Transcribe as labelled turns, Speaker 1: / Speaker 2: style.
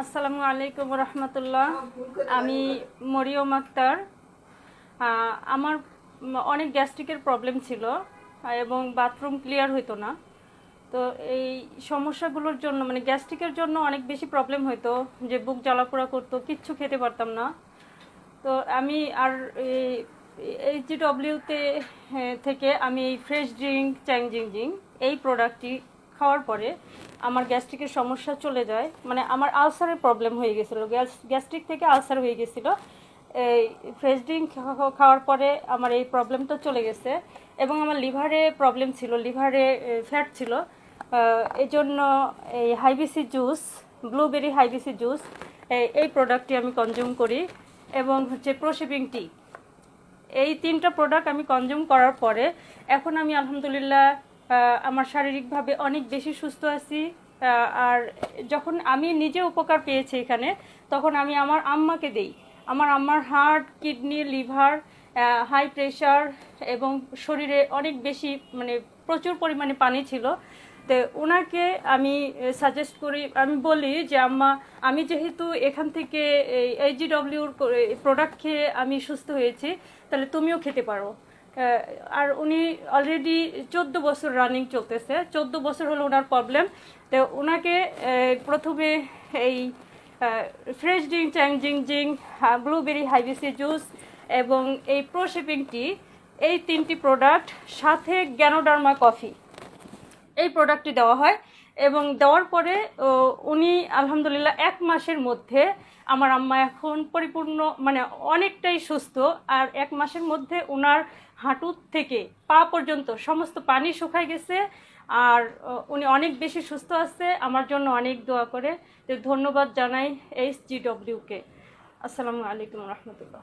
Speaker 1: আসসালামু আলাইকুম রহমতুল্লাহ। আমি মরিয়ম আক্তার। আমার অনেক গ্যাস্ট্রিকের প্রবলেম ছিল এবং বাথরুম ক্লিয়ার হইতো না। তো এই সমস্যাগুলোর জন্য মানে গ্যাস্ট্রিকের জন্য অনেক বেশি প্রবলেম হইতো, যে বুক জ্বালাপোড়া করতো, কিচ্ছু খেতে পারতাম না। তো আমি আর এই জি ডব্লিউতে থেকে আমি এই ফ্রেশ ড্রিঙ্ক চ্যাং জিং জিং, এই প্রোডাক্টটি খাওয়ার পরে আমার গ্যাস্ট্রিকের সমস্যা চলে যায়। মানে আমার আলসারের প্রবলেম হয়ে গেছিল। গ্যাস্ট্রিক থেকে আলসার হয়ে গেছিল। এই ফ্রেশ ড্রিঙ্ক খাওয়ার পরে আমার এই প্রবলেমটা চলে গেছে এবং আমার লিভারে প্রবলেম ছিল, লিভারে ফ্যাট ছিল। এই জন্য এই হাইবিসি জুস ব্লুবেরি হাইবিসি জুস এই প্রোডাক্টটি আমি কনজিউম করি এবং হচ্ছে প্রোসেপিং টি এই তিনটা প্রোডাক্ট আমি কনজিউম করার পরে এখন আমি আলহামদুলিল্লাহ আমার শারীরিকভাবে অনেক বেশি সুস্থ আছি আর যখন আমি নিজে উপকার পেয়েছি এখানে, তখন আমি আমার আম্মাকে দেই। আমার আম্মার heart, kidney, liver high pressure এবং শরীরে অনেক বেশি মানে প্রচুর পরিমাণে পানি ছিল। তো ওনাকে আমি সাজেস্ট করি, আমি বলি যে, আম্মা, আমি যেহেতু এখান থেকে এই জি ডব্লিউর প্রোডাক্ট খেয়ে আমি সুস্থ হয়েছি, তাহলে তুমিও খেতে পারো। আর উনি অলরেডি চোদ্দ বছর রানিং চলতেছে। চোদ্দ বছর হলো ওনার প্রবলেম তো ওনাকে প্রথমে এই ফ্রেশ ড্রিঙ্ক চ্যাং জিং জিং ব্লুবেরি হাইবিসি জুস এবং এই প্রোশেপিং টি, এই তিনটি প্রোডাক্ট সাথে গ্যানোডার্মা কফি এই প্রোডাক্টটি দেওয়া হয় এবং দেওয়ার পরে উনি আলহামদুলিল্লাহ এক মাসের মধ্যে আমার আম্মা এখন পরিপূর্ণ মানে অনেকটাই সুস্থ। আর এক মাসের মধ্যে ওনার হাঁটু থেকে পা পর্যন্ত সমস্ত পানি শুকায় গেছে। আর উনি অনেক বেশি সুস্থ আছে। আমার জন্য অনেক দোয়া করে। ধন্যবাদ জানাই এইচ জি ডব্লিউকে আসসালামু আলাইকুম রহমতুল্লাহ।